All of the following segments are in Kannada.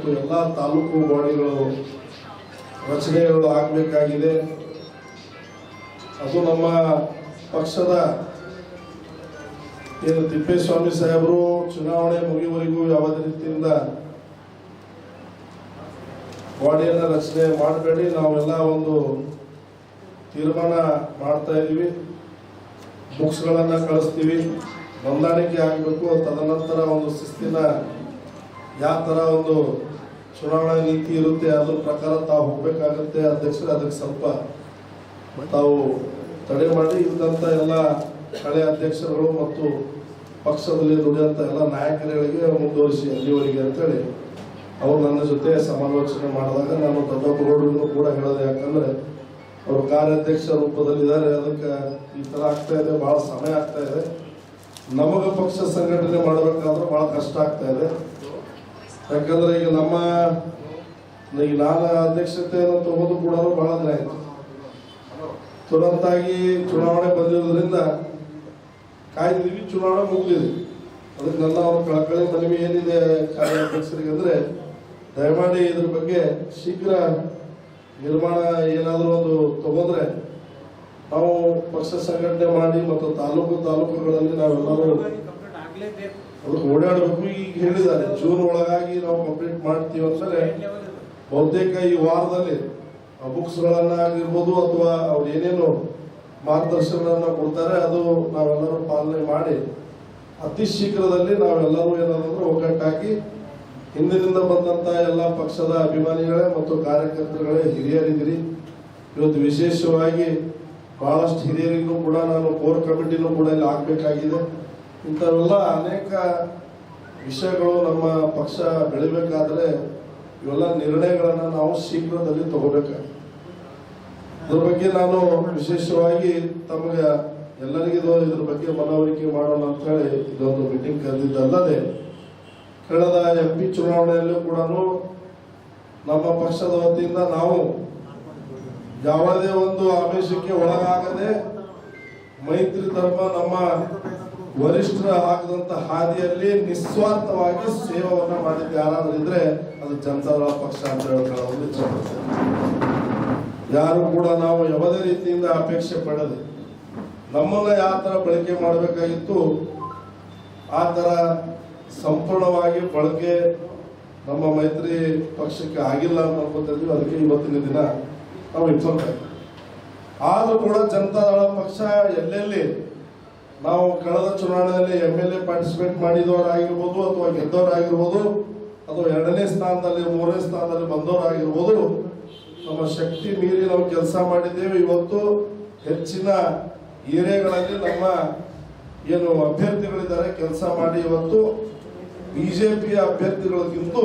ಮತ್ತು ಎಲ್ಲ ತಾಲೂಕು ಬಾಡಿಗಳು ರಚನೆಗಳು ಆಗಬೇಕಾಗಿದೆ. ಅದು ನಮ್ಮ ಪಕ್ಷದ ಏನು ತಿಪ್ಪೇಸ್ವಾಮಿ ಸಾಹೇಬರು ಚುನಾವಣೆ ಮುಗಿಯುವವರೆಗೂ ಯಾವುದೇ ರೀತಿಯಿಂದ ಬಾಡಿಯನ್ನು ರಚನೆ ಮಾಡಬೇಡಿ, ನಾವೆಲ್ಲ ಒಂದು ತೀರ್ಮಾನ ಮಾಡ್ತಾ ಇದ್ದೀವಿ. ಬುಕ್ಸ್ಗಳನ್ನು ಕಳಿಸ್ತೀವಿ. ಹೊಂದಾಣಿಕೆ ಆಗಬೇಕು. ತದನಂತರ ಒಂದು ಶಿಸ್ತಿನ, ಯಾವ ಥರ ಒಂದು ಚುನಾವಣಾ ನೀತಿ ಇರುತ್ತೆ ಅದ್ರ ಪ್ರಕಾರ ತಾವು ಹೋಗ್ಬೇಕಾಗತ್ತೆ. ಅಧ್ಯಕ್ಷರು ಅದಕ್ಕೆ ಸ್ವಲ್ಪ ತಾವು ತಡೆ ಮಾಡಿ ಇದ್ದಂಥ ಎಲ್ಲ ಹಳೆ ಅಧ್ಯಕ್ಷರುಗಳು ಮತ್ತು ಪಕ್ಷದಲ್ಲಿ ದುಡಿಯುವಂಥ ಎಲ್ಲ ನಾಯಕರುಗಳಿಗೆ ಮುಂದುವರಿಸಿ ಅಲ್ಲಿವರೆಗೆ ಅಂತೇಳಿ ಅವರು ನನ್ನ ಜೊತೆ ಸಮಾಲೋಚನೆ ಮಾಡಿದಾಗ ನಾನು ದೊಡ್ಡಪ್ಪಗೌಡರನ್ನು ಕೂಡ ಹೇಳೋದು ಯಾಕಂದ್ರೆ ಅವರು ಕಾರ್ಯಾಧ್ಯಕ್ಷ ರೂಪದಲ್ಲಿದ್ದಾರೆ. ಅದಕ್ಕೆ ಈ ಥರ ಆಗ್ತಾ ಇದೆ, ಭಾಳ ಸಮಯ ಆಗ್ತಾ ಇದೆ. ನಮಗೆ ಪಕ್ಷ ಸಂಘಟನೆ ಮಾಡಬೇಕಾದ್ರೆ ಭಾಳ ಕಷ್ಟ ಆಗ್ತಾ ಇದೆ. ಯಾಕಂದ್ರೆ ಈಗ ನಮ್ಮ ಈಗ ನಾನು ಅಧ್ಯಕ್ಷತೆಯನ್ನು ತಗೋದು ಕೂಡ ಬಹಳ ದಿನ ಆಯ್ತು. ತುರಂತಾಗಿ ಚುನಾವಣೆ ಬಂದಿರೋದ್ರಿಂದ ಕಾಯ್ದಿದ್ವಿ ಚುನಾವಣೆ ಮುಗಿದಿದೆ. ಅದಕ್ಕೆ ನನ್ನ ಒಂದು ಕಳಕಳಿ ಮನವಿ ಏನಿದೆ ಕಾರ್ಯಾಧ್ಯಕ್ಷರಿಗೆ ಅಂದ್ರೆ, ದಯಮಾಡಿ ಇದ್ರ ಬಗ್ಗೆ ಶೀಘ್ರ ನಿರ್ಮಾಣ ಏನಾದರೂ ಒಂದು ತಗೊಂಡ್ರೆ ನಾವು ಪಕ್ಷ ಸಂಘಟನೆ ಮಾಡಿ ಮತ್ತು ತಾಲೂಕು ತಾಲೂಕುಗಳಲ್ಲಿ ನಾವೆಲ್ಲರೂ ಅದಕ್ಕೆ ಓಡಾಡಬೇಕು ಈಗ ಹೇಳಿದ್ದಾರೆ ಜೂನ್ ಒಳಗಾಗಿ ನಾವು ಕಂಪ್ಲೀಟ್ ಮಾಡ್ತೀವಿ ಅಂತಾರೆ. ಬಹುತೇಕ ಈ ವಾರದಲ್ಲಿ ಬುಕ್ಸ್ಗಳನ್ನ ಆಗಿರ್ಬೋದು ಅಥವಾ ಅವ್ರು ಏನೇನು ಮಾರ್ಗದರ್ಶನಗಳನ್ನ ಕೊಡ್ತಾರೆ, ಅದು ನಾವೆಲ್ಲರೂ ಪಾಲನೆ ಮಾಡಿ, ಅತಿ ಶೀಘ್ರದಲ್ಲಿ ನಾವೆಲ್ಲರೂ ಏನಾದ್ರು ಒಗ್ಗಟ್ಟಾಗಿ ಹಿಂದಿನಿಂದ ಬಂದಂತ ಎಲ್ಲ ಪಕ್ಷದ ಅಭಿಮಾನಿಗಳೇ ಮತ್ತು ಕಾರ್ಯಕರ್ತರುಗಳೇ, ಹಿರಿಯರಿದ್ದೀರಿ. ಇವತ್ತು ವಿಶೇಷವಾಗಿ ಬಹಳಷ್ಟು ಹಿರಿಯರಿಗೂ ಕೂಡ ನಾನು ಕೋರ್ ಕಮಿಟಿನೂ ಕೂಡ ಇಲ್ಲಿ ಆಗ್ಬೇಕಾಗಿದೆ ಇಂಥವೆಲ್ಲ ಅನೇಕ ವಿಷಯಗಳು ನಮ್ಮ ಪಕ್ಷ ಬೆಳಿಬೇಕಾದ್ರೆ ಇವೆಲ್ಲ ನಿರ್ಣಯಗಳನ್ನ ನಾವು ಶೀಘ್ರದಲ್ಲಿ ತಗೋಬೇಕಾಗಿದೆ ಅದ್ರ ಬಗ್ಗೆ ನಾನು ವಿಶೇಷವಾಗಿ ತಮಗೆ ಎಲ್ಲರಿಗೂ ಇದ್ರ ಬಗ್ಗೆ ಮನವರಿಕೆ ಮಾಡೋಣ ಅಂತ ಹೇಳಿ ಇದೊಂದು ಮೀಟಿಂಗ್ ಕರೆದಿದ್ದಲ್ಲದೆ, ಕಳೆದ ಎಂ ಪಿ ಚುನಾವಣೆಯಲ್ಲೂ ಕೂಡ ನಮ್ಮ ಪಕ್ಷದ ವತಿಯಿಂದ ನಾವು ಯಾವುದೇ ಒಂದು ಆಮಿಷಕ್ಕೆ ಒಳಗಾಗದೆ ಮೈತ್ರಿ ಧರ್ಮ ನಮ್ಮ ವರಿಷ್ಠರ ಆಗದಂತ ಹಾದಿಯಲ್ಲಿ ನಿಸ್ವಾರ್ಥವಾಗಿ ಸೇವೆಯನ್ನು ಮಾಡಿದ್ದು ಯಾರಾದ್ರೂ ಇದ್ರೆ ಅದು ಜನತಾದಳ ಪಕ್ಷ ಅಂತ ಹೇಳ್ಕೊಳ್ಳೋದು ಇಚ್ಛೆ ಪಡ್ತೇನೆ. ಯಾರು ಕೂಡ ನಾವು ಯಾವುದೇ ರೀತಿಯಿಂದ ಅಪೇಕ್ಷೆ ಪಡದೆ ನಮ್ಮನ್ನ ಯಾವ ತರ ಬಳಕೆ ಮಾಡಬೇಕಾಗಿತ್ತು, ಆ ತರ ಸಂಪೂರ್ಣವಾಗಿ ಬಳಕೆ ನಮ್ಮ ಮೈತ್ರಿ ಪಕ್ಷಕ್ಕೆ ಆಗಿಲ್ಲ ಅಂತ ಅನ್ಕೋತಿದ್ವಿ ಅದಕ್ಕೆ ಇವತ್ತಿನ ದಿನ ನಾವು ಇಟ್ಕೊಳ್ತಾ ಆದ್ರೂ ಕೂಡ ಜನತಾದಳ ಪಕ್ಷ ಎಲ್ಲೆಲ್ಲಿ ನಾವು ಕಳೆದ ಚುನಾವಣೆಯಲ್ಲಿ ಎಂ ಎಲ್ ಎ ಪಾರ್ಟಿಸಿಪೇಟ್ ಮಾಡಿದವರಾಗಿರ್ಬೋದು ಅಥವಾ ಗೆದ್ದವರಾಗಿರ್ಬೋದು ಅಥವಾ ಎರಡನೇ ಸ್ಥಾನದಲ್ಲಿ, ಮೂರನೇ ಸ್ಥಾನದಲ್ಲಿ ಬಂದವರಾಗಿರ್ಬೋದು, ನಮ್ಮ ಶಕ್ತಿ ಮೀರಿ ನಾವು ಕೆಲಸ ಮಾಡಿದ್ದೇವೆ. ಇವತ್ತು ಹೆಚ್ಚಿನ ಏರಿಯಾಗಳಲ್ಲಿ ನಮ್ಮ ಏನು ಅಭ್ಯರ್ಥಿಗಳಿದ್ದಾರೆ, ಕೆಲಸ ಮಾಡಿ ಇವತ್ತು ಬಿಜೆಪಿಯ ಅಭ್ಯರ್ಥಿಗಳಿಗಿಂತ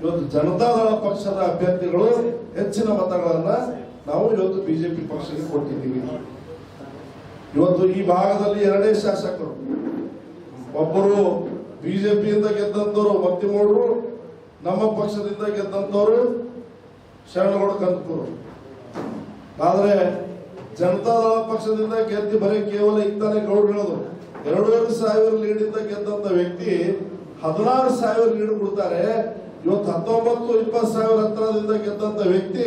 ಇವತ್ತು ಜನತಾದಳ ಪಕ್ಷದ ಅಭ್ಯರ್ಥಿಗಳು ಹೆಚ್ಚಿನ ಮತಗಳನ್ನು ನಾವು ಇವತ್ತು ಬಿಜೆಪಿ ಪಕ್ಷಕ್ಕೆ ಕೊಟ್ಟಿದ್ದೀವಿ. ಇವತ್ತು ಈ ಭಾಗದಲ್ಲಿ ಎರಡೇ ಶಾಸಕರು. ಒಬ್ಬರು ಬಿಜೆಪಿಯಿಂದ ಗೆದ್ದಂತವರು ಮತ್ತಿಮೂಡರು ನಮ್ಮ ಪಕ್ಷದಿಂದ ಗೆದ್ದಂತವರು ಶರಣಗೌಡ ಕಂದಕೂರು. ಆದ್ರೆ ಜನತಾದಳ ಪಕ್ಷದಿಂದ ಗೆದ್ದು ಬರೀ ಕೇವಲ ಇತ್ತಾನೆ ಗೌಡ್ರು ಹೇಳೋದು. ಎರಡೂವರೆ ಸಾವಿರ ಲೀಡಿಂದ ಗೆದ್ದಂತ ವ್ಯಕ್ತಿ ಹದಿನಾರು ಸಾವಿರ ಲೀಡ್ ಕೊಡ್ತಾರೆ. ಇವತ್ತು ಹತ್ತೊಂಬತ್ತು, ಇಪ್ಪತ್ತು ಸಾವಿರ ಹತ್ತಿರದಿಂದ ಗೆದ್ದಂತ ವ್ಯಕ್ತಿ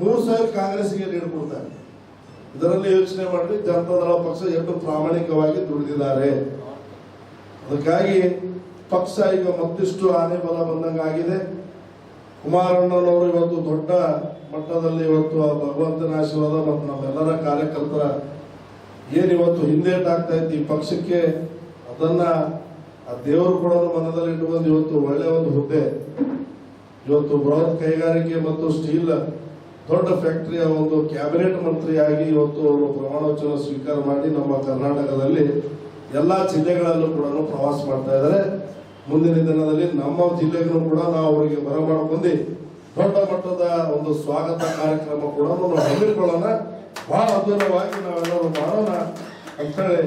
ಮೂರು ಸಾವಿರ ಕಾಂಗ್ರೆಸ್ಗೆ ಲೀಡ್ ಕೊಡ್ತಾರೆ. ಇದರಲ್ಲಿ ಯೋಚನೆ ಮಾಡಿ ಜನತಾದಳ ಪಕ್ಷ ಎಷ್ಟು ಪ್ರಾಮಾಣಿಕವಾಗಿ ದುಡಿದಿದ್ದಾರೆ. ಅದಕ್ಕಾಗಿ ಪಕ್ಷ ಈಗ ಮತ್ತಿಷ್ಟು ಆನೆ ಬಲ ಬಂದಂಗಾಗಿದೆ. ಕುಮಾರಣ್ಣನವರು ಇವತ್ತು ದೊಡ್ಡ ಮಟ್ಟದಲ್ಲಿ ಇವತ್ತು ಭಗವಂತನ ಆಶೀರ್ವಾದ ಮತ್ತು ನಮ್ಮೆಲ್ಲರ ಕಾರ್ಯಕರ್ತರ ಏನಿವತ್ತು ಹಿಂದೇಟಾಗ್ತಾ ಇತ್ತು ಈ ಪಕ್ಷಕ್ಕೆ, ಅದನ್ನ ಆ ದೇವರು ಕೂಡ ಮನದಲ್ಲಿ ಇಟ್ಟುಕೊಂಡು ಇವತ್ತು ಒಳ್ಳೆ ಒಂದು ಹುದ್ದೆ. ಇವತ್ತು ಬೃಹತ್ ಕೈಗಾರಿಕೆ ಮತ್ತು ಸ್ಟೀಲ್ ದೊಡ್ಡ ಫ್ಯಾಕ್ಟರಿಯ ಒಂದು ಕ್ಯಾಬಿನೆಟ್ ಮಂತ್ರಿಯಾಗಿ ಇವತ್ತು ಅವರು ಪ್ರಮಾಣ ವಚನ ಸ್ವೀಕಾರ ಮಾಡಿ ನಮ್ಮ ಕರ್ನಾಟಕದಲ್ಲಿ ಎಲ್ಲಾ ಜಿಲ್ಲೆಗಳಲ್ಲೂ ಕೂಡ ಪ್ರವಾಸ ಮಾಡ್ತಾ ಇದ್ದಾರೆ. ಮುಂದಿನ ದಿನದಲ್ಲಿ ನಮ್ಮ ಜಿಲ್ಲೆಗೂ ಕೂಡ ನಾವು ಅವರಿಗೆ ಬರಮಾಡಿಕೊಂಡು ದೊಡ್ಡ ಮಟ್ಟದ ಒಂದು ಸ್ವಾಗತ ಕಾರ್ಯಕ್ರಮ ಕೂಡ ನಾವು ಹಮ್ಮಿಕೊಳ್ಳೋಣ. ಬಹಳ ಅದ್ಭುತವಾಗಿ ನಾವೆಲ್ಲರೂ ಮಾಡೋಣ ಅಂತೇಳಿ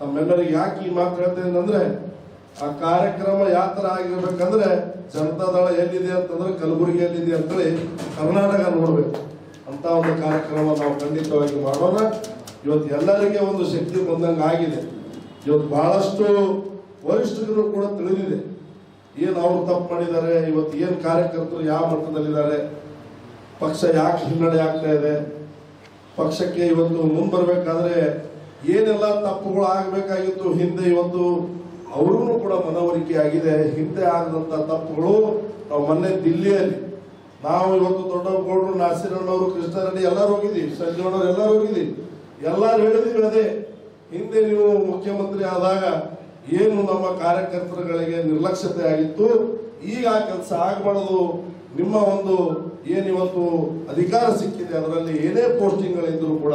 ತಮ್ಮೆಲ್ಲರಿಗೆ ಯಾಕೆ ಈ ಮಾತು ಹೇಳ್ತೇನೆ ಅಂದ್ರೆ ಆ ಕಾರ್ಯಕ್ರಮ ಯಾವ ಥರ ಆಗಿರ್ಬೇಕಂದ್ರೆ ಜನತಾದಳ ಎಲ್ಲಿದೆ ಅಂತಂದ್ರೆ ಕಲಬುರಗಿ ಎಲ್ಲಿದೆ ಅಂತೇಳಿ ಕರ್ನಾಟಕ ನೋಡ್ಬೇಕು. ಅಂತ ಒಂದು ಕಾರ್ಯಕ್ರಮ ನಾವು ಖಂಡಿತವಾಗಿ ಮಾಡೋಣ. ಇವತ್ತು ಎಲ್ಲರಿಗೆ ಒಂದು ಶಕ್ತಿ ಬಂದಂಗೆ ಆಗಿದೆ. ಇವತ್ತು ಬಹಳಷ್ಟು ವರಿಷ್ಠರು ಕೂಡ ತಿಳಿದಿದೆ. ಏನು ಅವರು ತಪ್ಪು ಮಾಡಿದ್ದಾರೆ, ಇವತ್ತು ಏನು ಕಾರ್ಯಕರ್ತರು ಯಾವ ಮಟ್ಟದಲ್ಲಿದ್ದಾರೆ, ಪಕ್ಷ ಯಾಕೆ ಹಿನ್ನಡೆ ಆಗ್ತಾ ಇದೆ, ಪಕ್ಷಕ್ಕೆ ಇವತ್ತು ಮುಂಬರ್ಬೇಕಾದ್ರೆ ಏನೆಲ್ಲ ತಪ್ಪುಗಳು ಆಗಬೇಕಾಗಿತ್ತು, ಹಿಂದೆ ಇವತ್ತು ಅವ್ರಿಗೂ ಕೂಡ ಮನವರಿಕೆ ಆಗಿದೆ ಹಿಂದೆ ಆದಂತ ತಪ್ಪುಗಳು ನಾವು ಮೊನ್ನೆ ದಿಲ್ಲಿಯಲ್ಲಿ, ನಾವು ಇವತ್ತು ದೊಡ್ಡಗೌಡರು ನಾಸಿರಣ್ಣವರು ಕೃಷ್ಣಾರೆಡ್ಡಿ ಎಲ್ಲರೂ ಹೋಗಿದ್ದೀವಿ ಸಂಜೀವಣ್ಣವ್ರು ಎಲ್ಲರೂ ಹೋಗಿದ್ದೀವಿ. ಎಲ್ಲರೂ ಹೇಳಿದೀವಿ ಅದೇ. ಹಿಂದೆ ನೀವು ಮುಖ್ಯಮಂತ್ರಿ ಆದಾಗ ಏನು ನಮ್ಮ ಕಾರ್ಯಕರ್ತರುಗಳಿಗೆ ನಿರ್ಲಕ್ಷ್ಯತೆ ಆಗಿತ್ತು, ಈಗ ಆ ಕೆಲಸ ಆಗಬಾರದು. ನಿಮ್ಮ ಒಂದು ಏನಿವತ್ತು ಅಧಿಕಾರ ಸಿಕ್ಕಿದೆ, ಅದರಲ್ಲಿ ಏನೇ ಪೋಸ್ಟಿಂಗ್ಗಳಿದ್ದರೂ ಕೂಡ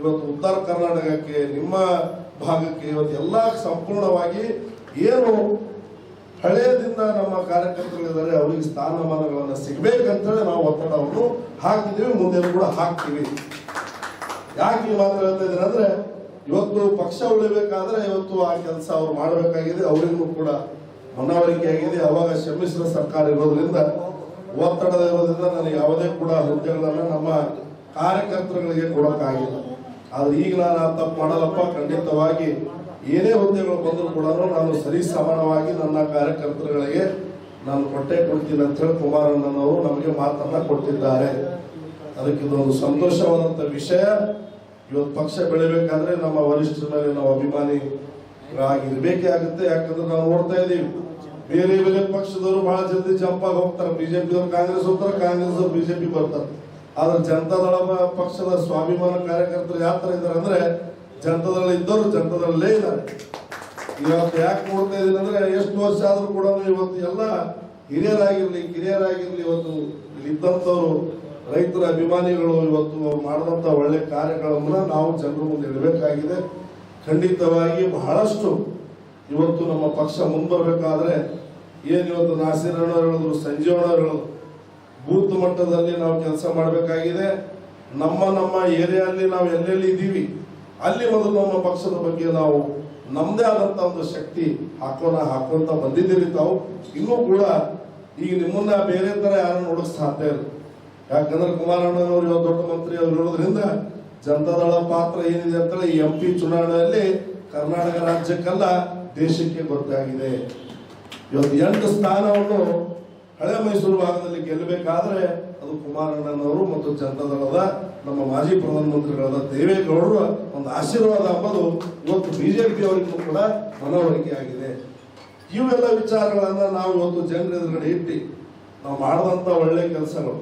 ಇವತ್ತು ಉತ್ತರ ಕರ್ನಾಟಕಕ್ಕೆ ನಿಮ್ಮ ಭಾಗಕ್ಕೆ ಇವತ್ತು ಎಲ್ಲ ಸಂಪೂರ್ಣವಾಗಿ ಏನು ಹಳೆಯದಿಂದ ನಮ್ಮ ಕಾರ್ಯಕರ್ತರಿದ್ದಾರೆ, ಅವರಿಗೆ ಸ್ಥಾನಮಾನಗಳನ್ನು ಸಿಗಬೇಕಂತೇಳಿ ನಾವು ಒತ್ತಡವನ್ನು ಹಾಕಿದ್ದೀವಿ ಮುಂದೆ ಕೂಡ ಹಾಕ್ತೀವಿ. ಯಾಕೆ ಈ ಮಾತು ಹೇಳ್ತಾ ಇದ್ದೀನಿ ಅಂದ್ರೆ, ಇವತ್ತು ಪಕ್ಷ ಉಳಿಬೇಕಾದ್ರೆ ಇವತ್ತು ಆ ಕೆಲಸ ಅವ್ರು ಮಾಡಬೇಕಾಗಿದೆ, ಅವರಿಗೂ ಕೂಡ ಮನವರಿಕೆ ಆಗಿದೆ. ಅವಾಗ ಶ್ರಮಿಸಿದ ಸರ್ಕಾರ ಇರೋದ್ರಿಂದ, ಒತ್ತಡದ ಇರೋದ್ರಿಂದ ನನಗೆ ಯಾವುದೇ ಕೂಡ ಹುದ್ದೆಗಳನ್ನ ನಮ್ಮ ಕಾರ್ಯಕರ್ತರುಗಳಿಗೆ ಕೊಡೋಕ್ಕಾಗಿಲ್ಲ. ಆದ್ರೆ ಈಗ ನಾನು ಆ ತಪ್ಪು ಮಾಡಲಪ್ಪ ಖಂಡಿತವಾಗಿ ಏನೇ ಹುದ್ದೆಗಳು ಬಂದರೂ ಕೂಡ ನಾನು ಸರಿ ಸಮಾನವಾಗಿ ನನ್ನ ಕಾರ್ಯಕರ್ತರುಗಳಿಗೆ ನಾನು ಕೊಟ್ಟೆ ಕೊಡ್ತೀನಿ ಅಂತ ಹೇಳಿ ಕುಮಾರಣ್ಣನವರು ನಮಗೆ ಮಾತನ್ನ ಕೊಟ್ಟಿದ್ದಾರೆ. ಅದಕ್ಕೆ ಇದೊಂದು ಸಂತೋಷವಾದಂತ ವಿಷಯ. ಇವತ್ತು ಪಕ್ಷ ಬೆಳಿಬೇಕಾದ್ರೆ ನಮ್ಮ ವರಿಷ್ಠರ ಮೇಲೆ ನಾವು ಅಭಿಮಾನಿ ಆಗಿರ್ಬೇಕೇ ಆಗುತ್ತೆ. ಯಾಕಂದ್ರೆ ನಾವು ನೋಡ್ತಾ ಇದೀವಿ ಬೇರೆ ಬೇರೆ ಪಕ್ಷದವರು ಬಹಳ ಜಲ್ದಿ ಜಂಪ್ ಆಗಿ ಹೋಗ್ತಾರೆ. ಬಿಜೆಪಿ ಕಾಂಗ್ರೆಸ್ ಹೋಗ್ತಾರೆ ಕಾಂಗ್ರೆಸ್ ಬಿಜೆಪಿ ಬರ್ತಾರೆ. ಆದ್ರೆ ಜನತಾದಳ ಪಕ್ಷದ ಸ್ವಾಭಿಮಾನ ಕಾರ್ಯಕರ್ತರು ಯಾವ ಥರ ಇದ್ದಾರೆ ಅಂದ್ರೆ ಜನತಾದಳ ಇದ್ದವರು ಜನತಾದಳಲ್ಲೇ ಇದ್ದಾರೆ. ಇವತ್ತು ಯಾಕೆ ನೋಡ್ತಾ ಇದ್ದೀನಿ ಅಂದ್ರೆ ಎಷ್ಟು ವರ್ಷ ಆದ್ರೂ ಕೂಡ ಇವತ್ತು ಎಲ್ಲ ಹಿರಿಯರಾಗಿರ್ಲಿ, ಕಿರಿಯರಾಗಿರ್ಲಿ ಇವತ್ತು ಇದ್ದಂಥವ್ರು, ರೈತರ ಅಭಿಮಾನಿಗಳು ಇವತ್ತು ಮಾಡಿದಂತ ಒಳ್ಳೆ ಕಾರ್ಯಗಳನ್ನ ನಾವು ಜನರ ಮುಂದೆ ಇಡಬೇಕಾಗಿದೆ. ಖಂಡಿತವಾಗಿ ಬಹಳಷ್ಟು ಇವತ್ತು ನಮ್ಮ ಪಕ್ಷ ಮುಂಬರ್ಬೇಕಾದ್ರೆ ಏನು ಇವತ್ತು ನಾಸೀರಣ್ಣವ್ರು ಹೇಳಿದ್ರು ಸಂಜೀವಣ್ಣವ್ರು ಹೇಳಿದ್ರು ಬೂತ್ ಮಟ್ಟದಲ್ಲಿ ನಾವು ಕೆಲಸ ಮಾಡಬೇಕಾಗಿದೆ. ನಮ್ಮ ನಮ್ಮ ಏರಿಯಲ್ಲಿ ನಾವು ಎಲ್ಲೆಲ್ಲಿ ಇದ್ದೀವಿ, ಅಲ್ಲಿ ಮೊದಲು ನಮ್ಮ ಪಕ್ಷದ ಬಗ್ಗೆ ನಾವು ನಮ್ಮದೇ ಆದಂತ ಒಂದು ಶಕ್ತಿ ಹಾಕೋಣ ಹಾಕೋಂತ ಬಂದಿದ್ದೀರಿ ತಾವು. ಇನ್ನೂ ಕೂಡ ಈಗ ನಿಮ್ಮನ್ನ ಬೇರೆ ತರ ಯಾರು ನೋಡಕ್ ಸಾಧ್ಯ ಇಲ್ಲ. ಯಾಕಂದ್ರೆ ಕುಮಾರಣ್ಣನವರು ಇವತ್ತು ದೊಡ್ಡ ಮಂತ್ರಿ ಅವ್ರು ಇರೋದ್ರಿಂದ ಜನತಾದಳ ಪಾತ್ರ ಏನಿದೆ ಅಂತೇಳಿ ಎಂ ಪಿ ಚುನಾವಣೆಯಲ್ಲಿ ಕರ್ನಾಟಕ ರಾಜ್ಯಕ್ಕಲ್ಲ ದೇಶಕ್ಕೆ ಗೊತ್ತಾಗಿದೆ. ಇವತ್ತು ಎಂಟು ಸ್ಥಾನವನ್ನು ಹಳೆ ಮೈಸೂರು ಭಾಗದಲ್ಲಿ ಗೆಲ್ಲಬೇಕಾದ್ರೆ ಅದು ಕುಮಾರಣ್ಣನವರು ಮತ್ತು ಜನತಾದಳದ ನಮ್ಮ ಮಾಜಿ ಪ್ರಧಾನಮಂತ್ರಿಗಳಾದ ದೇವೇಗೌಡರ ಒಂದು ಆಶೀರ್ವಾದ ಅಂಬದು ಇವತ್ತು ಬಿಜೆಪಿ ಅವರಿಗೂ ಕೂಡ ಮನವರಿಕೆ ಆಗಿದೆ. ಇವೆಲ್ಲ ವಿಚಾರಗಳನ್ನ ನಾವು ಇವತ್ತು ಜನರ ಎದುರುಗಡೆ ಇಟ್ಟು ನಾವು ಮಾಡಿದಂತ ಒಳ್ಳೆ ಕೆಲಸಗಳು,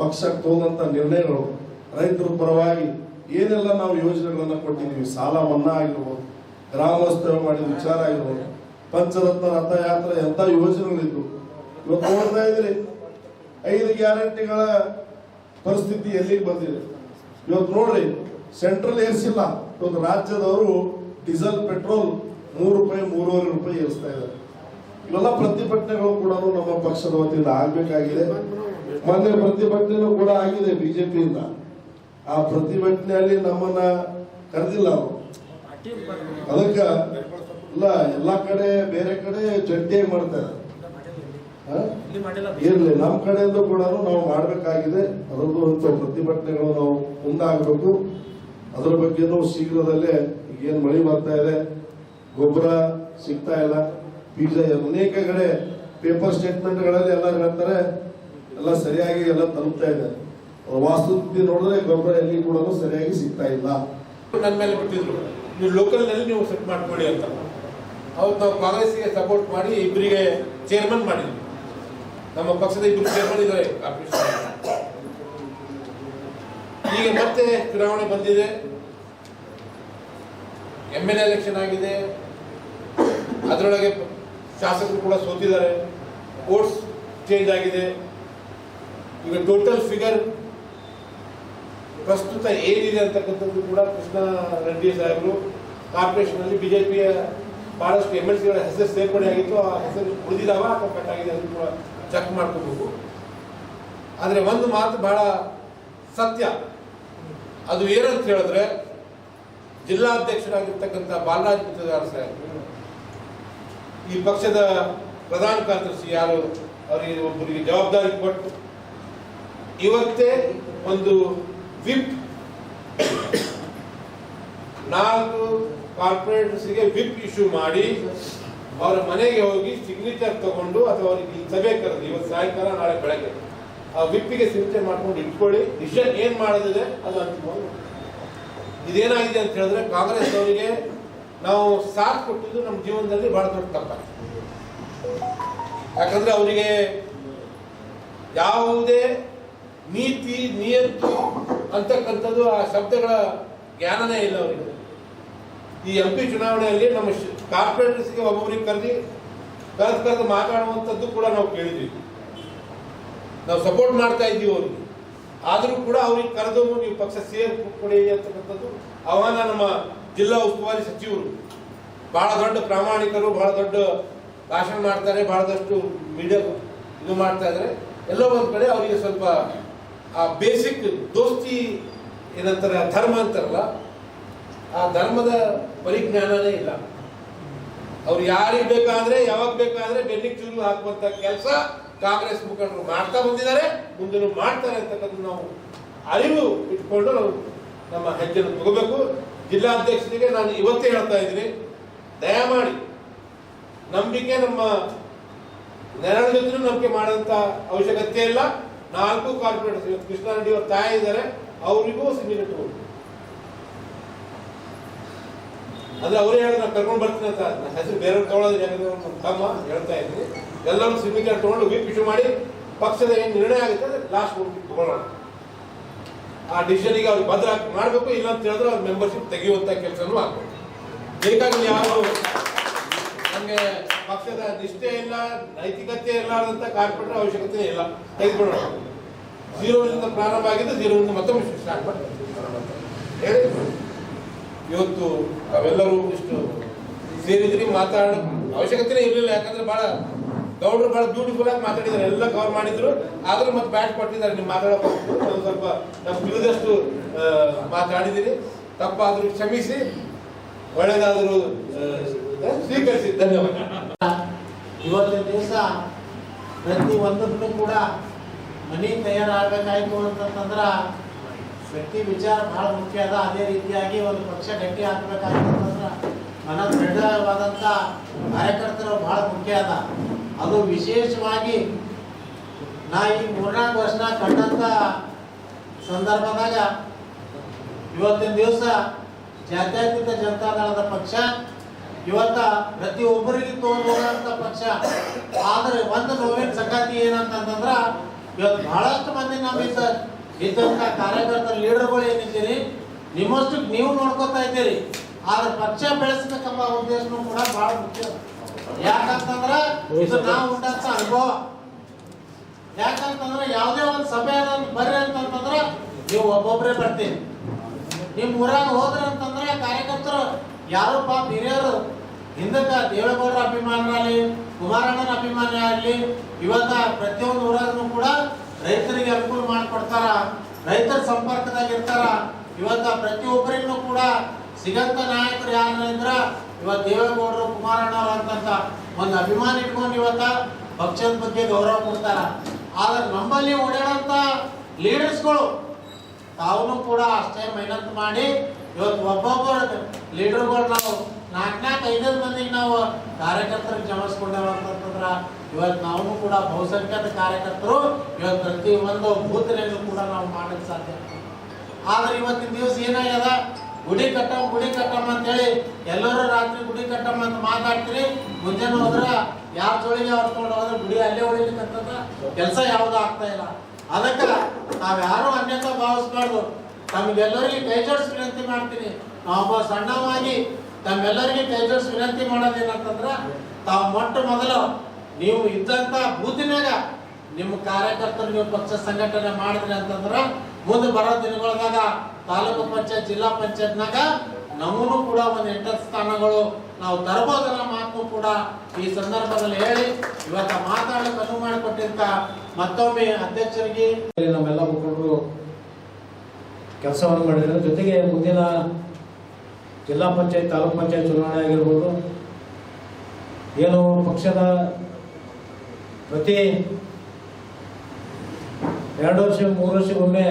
ಪಕ್ಷಕ್ಕೆ ತೋದಂತ ನಿರ್ಣಯಗಳು, ರೈತರ ಪರವಾಗಿ ಏನೆಲ್ಲ ನಾವು ಯೋಜನೆಗಳನ್ನ ಕೊಟ್ಟಿದ್ದೀವಿ, ಸಾಲ, ಮನ್ನಾ ಆಗಿರ್ಬೋದು, ಗ್ರಾಮಸ್ಥರು ಮಾಡಿದ ವಿಚಾರ ಆಗಿರ್ಬೋದು, ಪಂಚರತ್ನ ರಥಯಾತ್ರೆ ಎಂತ ಯೋಜನೆಗಳಿದ್ವು ಇವತ್ತು ನೋಡ್ತಾ ಇದ್ರಿ ಐದು ಗ್ಯಾರಂಟಿಗಳ ಪರಿಸ್ಥಿತಿ ಎಲ್ಲಿಗೆ ಬಂದಿದೆ? ಇವತ್ತು ನೋಡ್ರಿ, ಸೆಂಟ್ರಲ್ ಏರಿಸಿಲ್ಲ ಇವತ್ತು ರಾಜ್ಯದವರು ಡೀಸೆಲ್, ಪೆಟ್ರೋಲ್ ಮೂರು ರೂಪಾಯಿ, ಮೂರುವರೆ ರೂಪಾಯಿ ಏರಿಸ್ತಾ ಇದ್ದಾರೆ. ಇವೆಲ್ಲ ಪ್ರತಿಭಟನೆಗಳು ಕೂಡ ನಮ್ಮ ಪಕ್ಷದ ವತಿಯಿಂದ ಆಗ್ಬೇಕಾಗಿದೆ. ಮೊನ್ನೆ ಪ್ರತಿಭಟನೆನೂ ಕೂಡ ಆಗಿದೆ ಬಿಜೆಪಿಯಿಂದ. ಆ ಪ್ರತಿಭಟನೆಯಲ್ಲಿ ನಮ್ಮನ್ನ ಕರೆದಿಲ್ಲ ಅವರು. ಅದಕ್ಕೆ, ಇಲ್ಲ, ಎಲ್ಲಾ ಕಡೆ, ಬೇರೆ ಕಡೆ ಜಂಟಿಯಾಗಿ ಮಾಡ್ತಾರೆ? ಇರ್ಲಿ ನಮ್ಮ ಕಡೆಯಿಂದ ಕೂಡ ನಾವು ಮಾಡಬೇಕಾಗಿದೆ. ಅದರದ್ದು ಅಂತ ಪ್ರತಿಭಟನೆಗಳು ನಾವು ಮುಂದಾಗಬೇಕು. ಅದರ ಬಗ್ಗೆನೂ ಶೀಘ್ರದಲ್ಲೇ ಏನ್ ಮಳೆ ಬರ್ತಾ ಇದೆ ಗೊಬ್ಬರ ಸಿಗ್ತಾ ಇಲ್ಲ. ಬೀಜ ಅನೇಕ ಕಡೆ ಪೇಪರ್ ಸ್ಟೇಟ್ಮೆಂಟ್ಗಳಲ್ಲಿ ಎಲ್ಲ ಹೇಳ್ತಾರೆ ಎಲ್ಲ ಸರಿಯಾಗಿ ಎಲ್ಲ ತಲುಪ್ತಾ ಇದೆ. ವಾಸ್ತು ನೋಡಿದ್ರೆ ಗೊಬ್ಬರ ಎಲ್ಲಿ ಕೂಡ ಸರಿಯಾಗಿ ಸಿಗ್ತಾ ಇಲ್ಲ. ನನ್ನ ಮೇಲೆ ಬಿಟ್ಟಿದ್ರು. ನೀವು ಲೋಕಲ್ನಲ್ಲಿ ನೀವು ಸೆಟ್ ಮಾಡ್ಕೊಳ್ಳಿ ಅಂತ. ಅವ್ರು ನಾವು ಕಾಂಗ್ರೆಸ್ಗೆ ಸಪೋರ್ಟ್ ಮಾಡಿ ಇಬ್ಬರಿಗೆ ಚೇರ್ಮನ್ ಮಾಡಿದ್ವಿ ನಮ್ಮ ಪಕ್ಷದ ಇಬ್ಬರು ಸೇರ್ಕೊಂಡಿದ್ದಾರೆ ಈಗ ಮತ್ತೆ ಚುನಾವಣೆ ಬಂದಿದೆ. ಎಂ ಎಲ್ ಎಲೆಕ್ಷನ್ ಆಗಿದೆ. ಅದರೊಳಗೆ ಶಾಸಕರು ಕೂಡ ಸೋತಿದ್ದಾರೆ. ಕೋರ್ಸ್ ಚೇಂಜ್ ಆಗಿದೆ. ಈಗ ಟೋಟಲ್ ಫಿಗರ್ ಪ್ರಸ್ತುತ ಏನಿದೆ ಅಂತಕ್ಕಂಥದ್ದು ಕೂಡ ಕೃಷ್ಣ ರೆಡ್ಡಿ ಸಾಹೇಬರು. ಕಾರ್ಪೊರೇಷನ್ ಅಲ್ಲಿ ಬಿಜೆಪಿಯ ಬಹಳಷ್ಟು ಎಂ ಎಲ್ ಸಿಗಳ ಹೆಸರು ಸೇರ್ಪಡೆ ಆಗಿತ್ತು, ಆ ಹೆಸರು ಉಳಿದಿದಾವ ಅಥವಾ ಕಟ್ ಆಗಿದೆ ಅಂತ ಕೂಡ ಚೆಕ್ ಮಾಡ್ಕೋಬೇಕು. ಆದರೆ ಒಂದು ಮಾತು ಬಹಳ ಸತ್ಯ. ಅದು ಏನಂತ ಹೇಳಿದ್ರೆ, ಜಿಲ್ಲಾಧ್ಯಕ್ಷರಾಗಿರ್ತಕ್ಕಂಥ ಬಾಲರಾಜ್ ಮುತ್ತದಾರ್ ಸರ್ ಈ ಪಕ್ಷದ ಪ್ರಧಾನ ಕಾರ್ಯದರ್ಶಿ ಯಾರು, ಅವರಿಗೆ ಒಬ್ಬರಿಗೆ ಜವಾಬ್ದಾರಿ ಕೊಟ್ಟು, ಇವತ್ತೇ ಒಂದು ವಿಪ್ ನಾಲ್ಕು ಕಾರ್ಪೊರೇಟರ್ಸ್ಗೆ ವಿಪ್ ಇಶ್ಯೂ ಮಾಡಿ ಅವರ ಮನೆಗೆ ಹೋಗಿ ಸಿಗ್ನೇಚರ್ ತಗೊಂಡು ಅಥವಾ ಅವ್ರಿಗೆ ಸಭೆ ಕರೆದು, ಇವತ್ತು ಸಾಯಂಕಾಲ, ನಾಳೆ ಬೆಳಗ್ಗೆ ಆ ವಿಪ್ಪಿಗೆ ಸಿಗ್ನೇಚರ್ ಮಾಡ್ಕೊಂಡು ಇಟ್ಕೊಳ್ಳಿ. ಡಿಸಿಷನ್ ಏನ್ ಮಾಡೋದಿದೆ ಅದು ಅಂತಿಮವಾಗಿ ಇದೇನಾಗಿದೆ ಅಂತ ಹೇಳಿದ್ರೆ ಕಾಂಗ್ರೆಸ್ ಅವರಿಗೆ ನಾವು ಸಾಥ್ ಕೊಟ್ಟಿದ್ದು ನಮ್ಮ ಜೀವನದಲ್ಲಿ ಬಹಳ ದೊಡ್ಡ ತಪ್ಪಾಗಿದೆ ಯಾಕಂದ್ರೆ ಅವರಿಗೆ ಯಾವುದೇ ನೀತಿ ನಿಯತ್ತು ಅಂತಕ್ಕಂಥದ್ದು ಆ ಶಬ್ದಗಳ ಜ್ಞಾನನೇ ಇಲ್ಲ ಅವರಿಗೆ. ಈ ಎಂ ಪಿ ಚುನಾವಣೆಯಲ್ಲಿ ನಮ್ಮ ಕಾರ್ಪೊರೇಟರ್ಸ್ಗೆ ಒಬ್ಬೊಬ್ಬರಿಗೆ ಕರೆದಿ, ಕರೆದು ಕರೆದು ಮಾತಾಡುವಂಥದ್ದು ಕೂಡ ನಾವು ಕೇಳಿದ್ವಿ. ನಾವು ಸಪೋರ್ಟ್ ಮಾಡ್ತಾ ಇದ್ದೀವಿ ಅವ್ರಿಗೆ. ಆದರೂ ಕೂಡ ಅವ್ರಿಗೆ ಕರೆದು ನೀವು ಪಕ್ಷ ಸೇರ್ ಕೊಡಿ ಅಂತಕ್ಕಂಥದ್ದು ಆಹ್ವಾನ ನಮ್ಮ ಜಿಲ್ಲಾ ಉಸ್ತುವಾರಿ ಸಚಿವರು. ಬಹಳ ದೊಡ್ಡ ಪ್ರಾಮಾಣಿಕರು, ಬಹಳ ದೊಡ್ಡ ಭಾಷಣ ಮಾಡ್ತಾರೆ, ಬಹಳದಷ್ಟು ಮೀಡಿಯಾ ಇದು ಮಾಡ್ತಾ ಇದ್ದಾರೆ ಎಲ್ಲೋ ಒಂದು ಕಡೆ ಅವರಿಗೆ ಸ್ವಲ್ಪ ಆ ಬೇಸಿಕ್ ದೋಸ್ತಿ ಏನಂತಾರೆ, ಧರ್ಮ ಅಂತಾರಲ್ಲ ಆ ಧರ್ಮದ ಪರಿಜ್ಞಾನನೇ ಇಲ್ಲ. ಅವ್ರು ಯಾರಿಗೆ ಬೇಕಾದ್ರೆ, ಯಾವಾಗ ಬೇಕಾದ್ರೆ ಬೆನ್ನಿಗೆ ಚುರು ಹಾಕುವಂತ ಕೆಲಸ ಕಾಂಗ್ರೆಸ್ ಮುಖಂಡರು ಮಾಡ್ತಾ ಬಂದಿದ್ದಾರೆ. ಮುಂದೆ ಮಾಡ್ತಾರೆ ಅಂತಕ್ಕಂಥ ನಾವು ಅರಿವು ಇಟ್ಕೊಂಡು ನಾವು ನಮ್ಮ ಹೆಜ್ಜೆಯನ್ನು ತಗೋಬೇಕು. ಜಿಲ್ಲಾಧ್ಯಕ್ಷರಿಗೆ ನಾನು ಇವತ್ತೇ ಹೇಳ್ತಾ ಇದ್ದೀನಿ, ದಯಮಾಡಿ ನಂಬಿಕೆ ನಮ್ಮ ನೆರಳು ಜೊತೆ ನಂಬಿಕೆ ಮಾಡೋಂಥ ಅವಶ್ಯಕತೆ ಇಲ್ಲ. ನಾಲ್ಕು ಕಾರ್ಪೊರೇಟರ್ಸ್ ಕೃಷ್ಣಾರೆಡ್ಡಿ ಅವ್ರ ತಾಯಿ ಇದ್ದಾರೆ, ಅವರಿಗೂ ಸಿಂಡಿಕೇಟ್ ತಗೊಂಡು ಅಂದ್ರೆ ಅವರೇ ಹೇಳಿದ್ರು ನಾನು ಕರ್ಕೊಂಡು ಬರ್ತೀನಿ ಅಂತ. ನನ್ನ ಹೆಸರು ಬೇರೆ ತಗೊಳ್ಳೋದು ಯಾಕಂದ್ರೆ ತಮ್ಮ ಹೇಳ್ತಾ ಇದ್ದೀನಿ. ಎಲ್ಲರೂ ಸಿಂಡಿಕೇಟ್ ತಗೊಂಡು ವಿಪ್ ಇಶ್ಯೂ ಮಾಡಿ ಪಕ್ಷದ ಏನು ನಿರ್ಣಯ ಆಗುತ್ತೆ ಅಂದ್ರೆ ಲಾಸ್ಟ್ ಹೋಗಿ ತಗೊಳ್ಳೋಣ. ಆ ಡಿಸಿಷನ್ಗೆ ಅವ್ರಿಗೆ ಭದ್ರ ಮಾಡಬೇಕು, ಇಲ್ಲ ಅಂತ ಹೇಳಿದ್ರೆ ಅವ್ರ ಮೆಂಬರ್ಶಿಪ್ ತೆಗೆಯುವಂತ ಕೆಲಸನೂ ಆಗ್ಬೇಕು. ಬೇಕಾಗಿ ಯಾರು? ನಮಗೆ ಪಕ್ಷದ ನಿಷ್ಠೆ ಇಲ್ಲ, ನೈತಿಕತೆ ಇರಲಾರ್ದಂತ ಕಾರ್ಪೊರೇಟರ್ ಅವಶ್ಯಕತೆ ಇಲ್ಲ. ತೆಗೆದುಕೊಳ್ಳೋಣ. ಜೀರೋದಿಂದ ಪ್ರಾರಂಭ ಆಗಿದ್ದು ಜೀರೋದಿಂದ ಮತ್ತೊಮ್ಮೆ ಸ್ಟಾರ್ಟ್ ಮಾಡಿ ಹೇಳಿ. ಇವತ್ತು ನಾವೆಲ್ಲರೂ ಇಷ್ಟು ಸೇರಿದ್ರಿ ಮಾತಾಡ ಅವಶ್ಯಕತೆನೇ ಇರಲಿಲ್ಲ, ಯಾಕಂದ್ರೆ ಬಹಳ ಗೌಡ್ರು ಬಹಳ ಬ್ಯೂಟಿಫುಲ್ ಆಗಿ ಮಾತಾಡಿದ್ದಾರೆ, ಎಲ್ಲ ಕವರ್ ಮಾಡಿದ್ರು. ಆದ್ರೂ ಮತ್ತೆ ಬ್ಯಾಟ್ ಕೊಟ್ಟಿದ್ದಾರೆ, ನೀವು ಮಾತಾಡೋಕೆ ಸ್ವಲ್ಪ ನಾವು ತಿಳಿದಷ್ಟು ಮಾತಾಡಿದ್ದೀರಿ ತಪ್ಪಾದ್ರೂ ಕ್ಷಮಿಸಿ. ಒಳ್ಳೆಯದಾದರೂ ಸ್ವೀಕರಿಸಿ. ಧನ್ಯವಾದ. ಇವತ್ತಿನ ದಿವಸ ಪ್ರತಿ ಒಂದಕ್ಕೂ ಕೂಡ ಮನೆ ತಯಾರಾಗಬೇಕಾಯ್ತು ಅಂತಂದ್ರ ವ್ಯಕ್ತಿ ವಿಚಾರ ಬಹಳ ಮುಖ್ಯ ಅದ. ಅದೇ ರೀತಿಯಾಗಿ ಒಂದು ಪಕ್ಷ ಗಟ್ಟಿ ಹಾಕಬೇಕಾಗಿತ್ತಂದ್ರೆ ಮನ ದೃಢವಾದಂಥ ಕಾರ್ಯಕರ್ತರು ಬಹಳ ಮುಖ್ಯ ಅದ. ಅದು ವಿಶೇಷವಾಗಿ ನಾ ಈ ಮೂರ್ನಾಲ್ಕು ವರ್ಷ ಕಂಡಂಥ ಸಂದರ್ಭದಾಗ ಇವತ್ತಿನ ದಿವಸ ಜಾತ್ಯತೀತ ಜನತಾದಳದ ಪಕ್ಷ, ಇವತ್ತ ಪ್ರತಿಯೊಬ್ಬರಿಗೆ ತಗೊಂಡೋಗಂತ ಪಕ್ಷ. ಆದರೆ ಒಂದು ನೋವಿನ ಸಂಗತಿ ಏನಂತಂದ್ರ ಇವತ್ತು ಬಹಳಷ್ಟು ಮಂದಿ ನಮ್ಮ ಇದ್ದ ಕಾರ್ಯಕರ್ತ ಲೀಡರ್ಗಳು ಏನಿದ್ದೀರಿ? ನಿಮ್ಮಷ್ಟು ನೀವು ನೋಡ್ಕೊತಾ ಇದ್ದೀರಿ. ಆದ್ರೆ ಪಕ್ಷ ಬೆಳೆಸ್ಬೇಕಂಬ ಉದ್ದೇಶನೂ ಕೂಡ ಬಹಳ ಮುಖ್ಯ. ಯಾಕಂತಂದ್ರ ಇದು ನಾವು ಉಂಡಂತ ಅನುಭವ. ಯಾಕಂತಂದ್ರೆ ಯಾವುದೇ ಒಂದು ಸಭೆ ಬರ್ರಿ ಅಂತಂತಂದ್ರ ನೀವು ಒಬ್ಬೊಬ್ಬರೇ ಬರ್ತೀರಿ. ನಿಮ್ ಊರಾಗ ಹೋದ್ರೆ ಅಂತಂದ್ರೆ ಕಾರ್ಯಕರ್ತರು ಯಾರು ಪಾಪ ಹಿರಿಯರು. ಹಿಂದಕ್ಕ ದೇವೇಗೌಡರ ಅಭಿಮಾನರಾಗಲಿ ಕುಮಾರಣ್ಣನ ಅಭಿಮಾನ ಆಗಲಿ, ಇವತ್ತ ಪ್ರತಿಯೊಂದು ಊರಾಗೂ ಕೂಡ ರೈತರಿಗೆ ಅನುಕೂಲ ಮಾಡಿಕೊಡ್ತಾರ, ರೈತರ ಸಂಪರ್ಕದಾಗ ಇರ್ತಾರ ಇವತ್ತ ಪ್ರತಿಯೊಬ್ಬರಿಗೂ ಕೂಡ ಸಿಗಂತ ನಾಯಕರು ಯಾರು ಅಂದ್ರೆ ಇವತ್ತು ದೇವೇಗೌಡರು, ಕುಮಾರಣ್ಣವ್ರು ಅಂತಂತ ಒಂದು ಅಭಿಮಾನ ಇಟ್ಕೊಂಡು ಇವತ್ತ ಪಕ್ಷದ ಬಗ್ಗೆ ಗೌರವ ಕೊಡ್ತಾರ. ಆದ್ರೆ ನಮ್ಮಲ್ಲಿ ಓಡಾಡಂತ ಲೀಡರ್ಸ್ಗಳು ತಾವು ಕೂಡ ಅಷ್ಟೇ ಮೆಹನತ್ ಮಾಡಿ ಇವತ್ತು ಒಬ್ಬೊಬ್ಬರ ಲೀಡರ್ಗಳು ನಾವು ನಾಲ್ಕು ನಾಲ್ಕು ಐದೈದು ಮಂದಿಗೆ ನಾವು ಕಾರ್ಯಕರ್ತರಿಗೆ ಜಮಿಸ್ಕೊಂಡೇವ ಅಂತಂದ್ರ ಇವತ್ತು ನಾವು ಕೂಡ ಬಹುಸಂಖ್ಯಾತ ಕಾರ್ಯಕರ್ತರು ಇವತ್ತು ಪ್ರತಿ ಒಂದು ಭೂತನೆಯನ್ನು ಕೂಡ ನಾವು ಮಾಡಕ್ಕೆ ಸಾಧ್ಯ ಆದ್ರೆ ಇವತ್ತಿನ ದಿವಸ ಏನಾಗ್ಯದ? ಗುಡಿ ಕಟ್ಟಮ್ ಗುಡಿ ಕಟ್ಟಮ್ ಅಂತೇಳಿ ಎಲ್ಲರೂ ರಾತ್ರಿ ಗುಡಿ ಕಟ್ಟಮ್ ಅಂತ ಮಾತಾಡ್ತೀರಿ. ಮುಂಜಾನೆ ಹೋದ್ರ ಯಾರ ಜೋಳಿಗೆ ಹೊರ್ಕೊಂಡು ಹೋದ್ರೆ ಗುಡಿ ಅಲ್ಲೇ ಉಳಿಲಿಕ್ಕಂತದ? ಕೆಲಸ ಯಾವುದು ಆಗ್ತಾ ಇಲ್ಲ. ಅದಕ್ಕೆ ನಾವ್ ಯಾರು ಅನ್ಯತಾ ಭಾವಿಸ್ಬಾರ್ದು. ತಮ್ಗೆಲ್ಲರಿಗೆ ಕೈ ವಿನಂತಿ ಮಾಡ್ತೀನಿ. ನಾವೊಬ್ಬ ಸಣ್ಣವಾಗಿ ತಮ್ಮೆಲ್ಲರಿಗೆ ಕೈ ವಿನಂತಿ ಮಾಡೋದೇನಂತಂದ್ರ, ತಾವು ಮೊಟ್ಟ ಮೊದಲು ನೀವು ಇದ್ದಂತ ಬೂತಿನಾಗ ನಿಮ್ಮ ಕಾರ್ಯಕರ್ತರು, ನೀವು ಪಕ್ಷ ಸಂಘಟನೆ ಮಾಡಿದ್ರಿ ಅಂತಂದ್ರ ಮುಂದೆ ಬರೋ ದಿನಗಳಾಗ ತಾಲೂಕು ಪಂಚಾಯತ್, ಜಿಲ್ಲಾ ಪಂಚಾಯತ್ನಾಗ ನಮೂನು ಕೂಡ ಒಂದು ಎಂಟತ್ತು ಸ್ಥಾನಗಳು ನಾವು ತರಬಹುದನ್ನ ಮಾತು ಕೂಡ ಈ ಸಂದರ್ಭದಲ್ಲಿ ಹೇಳಿ ಇವತ್ತ ಮಾತಾಡಲಿಕ್ಕೆ ಅನುವು ಮಾಡಿಕೊಟ್ಟಿಂತ ಮತ್ತೊಮ್ಮೆ ಅಧ್ಯಕ್ಷರಿಗೆ. ನಮ್ಮೆಲ್ಲ ಮುಖಂಡರು ಕೆಲಸವನ್ನು ಮಾಡಿದ್ರು ಜೊತೆಗೆ ಮುಂದಿನ ಜಿಲ್ಲಾ ಪಂಚಾಯತ್, ತಾಲೂಕ್ ಪಂಚಾಯತ್ ಚುನಾವಣೆ ಆಗಿರ್ಬೋದು, ಏನು ಪಕ್ಷದ ಪ್ರತಿ ಎರಡು ವರ್ಷ, ಮೂರು ವರ್ಷಕ್ಕೊಮ್ಮೆ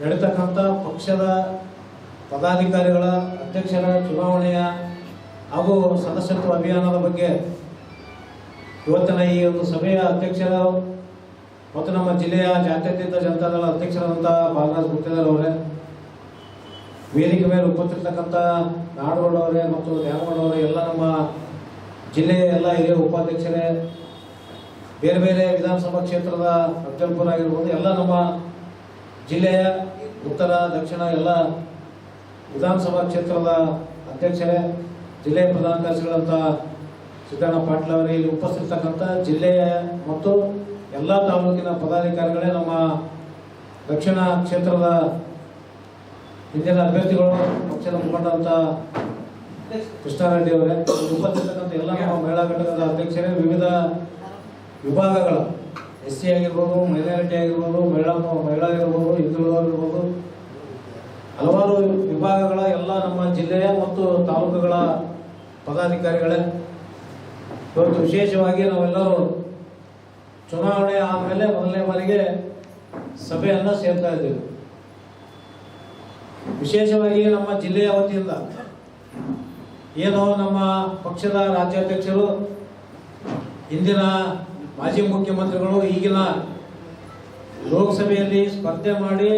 ನಡೀತಕ್ಕಂಥ ಪಕ್ಷದ ಪದಾಧಿಕಾರಿಗಳ, ಅಧ್ಯಕ್ಷರ ಚುನಾವಣೆಯ ಹಾಗೂ ಸದಸ್ಯತ್ವ ಅಭಿಯಾನದ ಬಗ್ಗೆ ಇವತ್ತಿನ ಈ ಒಂದು ಸಭೆಯ ಅಧ್ಯಕ್ಷರ ಮತ್ತು ನಮ್ಮ ಜಿಲ್ಲೆಯ ಜಾತ್ಯತೀತ ಜನತಾದಳ ಅಧ್ಯಕ್ಷರಾದಂಥ ಬಾಲರಾಜ್ ಗುತ್ತೇದಾರ್ ಅವರೇ, ವೇದಿಕೆ ಮೇಲೆ ಉಪಸ್ಥಿತಕ್ಕಂಥ ನಾಡಗೌಡ ಅವರೇ ಮತ್ತು ಧ್ಯಾನಗೌಡ ಅವರೇ, ಎಲ್ಲ ನಮ್ಮ ಜಿಲ್ಲೆಯ ಎಲ್ಲ ಹಿರಿಯ ಉಪಾಧ್ಯಕ್ಷರೇ ಬೇರೆ ಬೇರೆ ವಿಧಾನಸಭಾ ಕ್ಷೇತ್ರದ ಅಫ್ಜಲ್ಪುರ ಆಗಿರ್ಬೋದು, ಎಲ್ಲ ನಮ್ಮ ಜಿಲ್ಲೆಯ ಉತ್ತರ, ದಕ್ಷಿಣ ಎಲ್ಲ ವಿಧಾನಸಭಾ ಕ್ಷೇತ್ರದ ಅಧ್ಯಕ್ಷರೇ, ಜಿಲ್ಲೆಯ ಪ್ರಧಾನ ಕಾರ್ಯದರ್ಶಿಗಳಂತ ಸಿದ್ದಣ್ಣ ಪಾಟೀಲ್ ಅವರೇ, ಇಲ್ಲಿ ಉಪಸ್ಥಿತಕ್ಕಂಥ ಜಿಲ್ಲೆಯ ಮತ್ತು ಎಲ್ಲ ತಾಲೂಕಿನ ಪದಾಧಿಕಾರಿಗಳೇ ನಮ್ಮ ದಕ್ಷಿಣ ಕ್ಷೇತ್ರದ ಹಿಂದಿನ ಅಭ್ಯರ್ಥಿಗಳು, ಪಕ್ಷದ ಮುಖಂಡರಂತ ಕೃಷ್ಣಾರೆಡ್ಡಿ ಅವರೇ ಉಪಸ್ಥಿತಕ್ಕಂಥ ಎಲ್ಲ ನಮ್ಮ ಮಹಿಳಾ ಘಟಕದ ಅಧ್ಯಕ್ಷರೇ, ವಿವಿಧ ವಿಭಾಗಗಳ. ಎಸ್ ಸಿ ಆಗಿರ್ಬೋದು, ಮೈನಾರಿಟಿ ಆಗಿರ್ಬೋದು, ಮಹಿಳಾ ಮಹಿಳಾ ಇರ್ಬೋದು ಹಿಂದುಳಿದವರಿರ್ಬೋದು ಹಲವಾರು ವಿಭಾಗಗಳ ಎಲ್ಲ ನಮ್ಮ ಜಿಲ್ಲೆಯ ಮತ್ತು ತಾಲೂಕುಗಳ ಪದಾಧಿಕಾರಿಗಳೇ. ಇವತ್ತು ವಿಶೇಷವಾಗಿ ನಾವೆಲ್ಲರೂ ಚುನಾವಣೆ ಆದಮೇಲೆ ಮೊದಲನೇ ಬಾರಿಗೆ ಸಭೆಯನ್ನು ಸೇರ್ತಾ ಇದ್ದೀವಿ. ವಿಶೇಷವಾಗಿ ನಮ್ಮ ಜಿಲ್ಲೆಯ ವತಿಯಿಂದ ಏನು ನಮ್ಮ ಪಕ್ಷದ ರಾಜ್ಯಾಧ್ಯಕ್ಷರು ಇಂದಿನ ಮಾಜಿ ಮುಖ್ಯಮಂತ್ರಿಗಳು ಈಗಿನ ಲೋಕಸಭೆಯಲ್ಲಿ ಸ್ಪರ್ಧೆ ಮಾಡಿ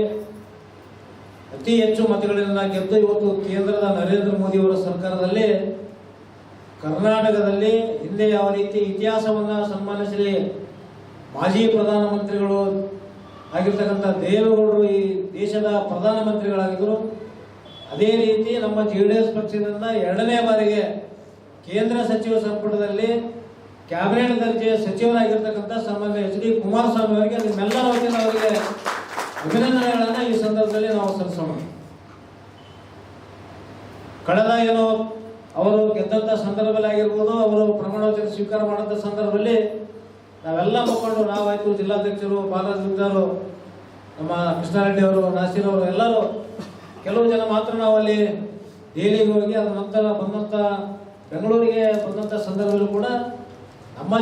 ಅತಿ ಹೆಚ್ಚು ಮತಗಳಿಂದ ಗೆದ್ದು ಇವತ್ತು ಕೇಂದ್ರದ ನರೇಂದ್ರ ಮೋದಿಯವರ ಸರ್ಕಾರದಲ್ಲಿ ಕರ್ನಾಟಕದಲ್ಲಿ ಹಿಂದೆ ಯಾವ ರೀತಿ ಇತಿಹಾಸವನ್ನು ಸನ್ಮಾನಿಸಲಿ ಮಾಜಿ ಪ್ರಧಾನಮಂತ್ರಿಗಳು ಆಗಿರ್ತಕ್ಕಂಥ ದೇವೇಗೌಡರು ಈ ದೇಶದ ಪ್ರಧಾನಮಂತ್ರಿಗಳಾಗಿದ್ದರು, ಅದೇ ರೀತಿ ನಮ್ಮ ಜೆ ಡಿ ಎಸ್ ಪಕ್ಷದಿಂದ ಎರಡನೇ ಬಾರಿಗೆ ಕೇಂದ್ರ ಸಚಿವ ಸಂಪುಟದಲ್ಲಿ ಕ್ಯಾಬಿನೆಟ್ ದರ್ಜೆಯ ಸಚಿವರಾಗಿರ್ತಕ್ಕಂಥ ಸಾಮಾನ್ಯ ಎಚ್ ಡಿ ಕುಮಾರಸ್ವಾಮಿ ಅವರಿಗೆ, ನಿಮ್ಮೆಲ್ಲರ ವತಿಯಿಂದ ಅವರಿಗೆ ಅಭಿನಂದನೆಗಳನ್ನು ಈ ಸಂದರ್ಭದಲ್ಲಿ ನಾವು ಸಲ್ಲಿಸೋಣ. ಕಳೆದ ಏನು ಅವರು ಗೆದ್ದಂಥ ಸಂದರ್ಭದಲ್ಲಿ ಆಗಿರ್ಬೋದು, ಅವರು ಪ್ರಮಾಣ ವಚನ ಸ್ವೀಕಾರ ಮಾಡಿದ ಸಂದರ್ಭದಲ್ಲಿ ನಾವೆಲ್ಲ ಮುಖಂಡರು, ನಾವಾಯ್ತು ಜಿಲ್ಲಾಧ್ಯಕ್ಷರು ಬಾಲರಾಜ್ ಗುದ್ದಾರು ನಮ್ಮ ಕೃಷ್ಣಾರೆಡ್ಡಿ ಅವರು, ನಾಸೀರ್ ಅವರು ಎಲ್ಲರೂ ಕೆಲವು ಜನ ಮಾತ್ರ ನಾವು ಅಲ್ಲಿ ದೆಹಲಿಗೆ ಹೋಗಿ ಅದ ನಂತರ ಬಂದಂಥ ಬೆಂಗಳೂರಿಗೆ ಬಂದಂಥ ಸಂದರ್ಭದಲ್ಲೂ ಕೂಡ ನಮ್ಮ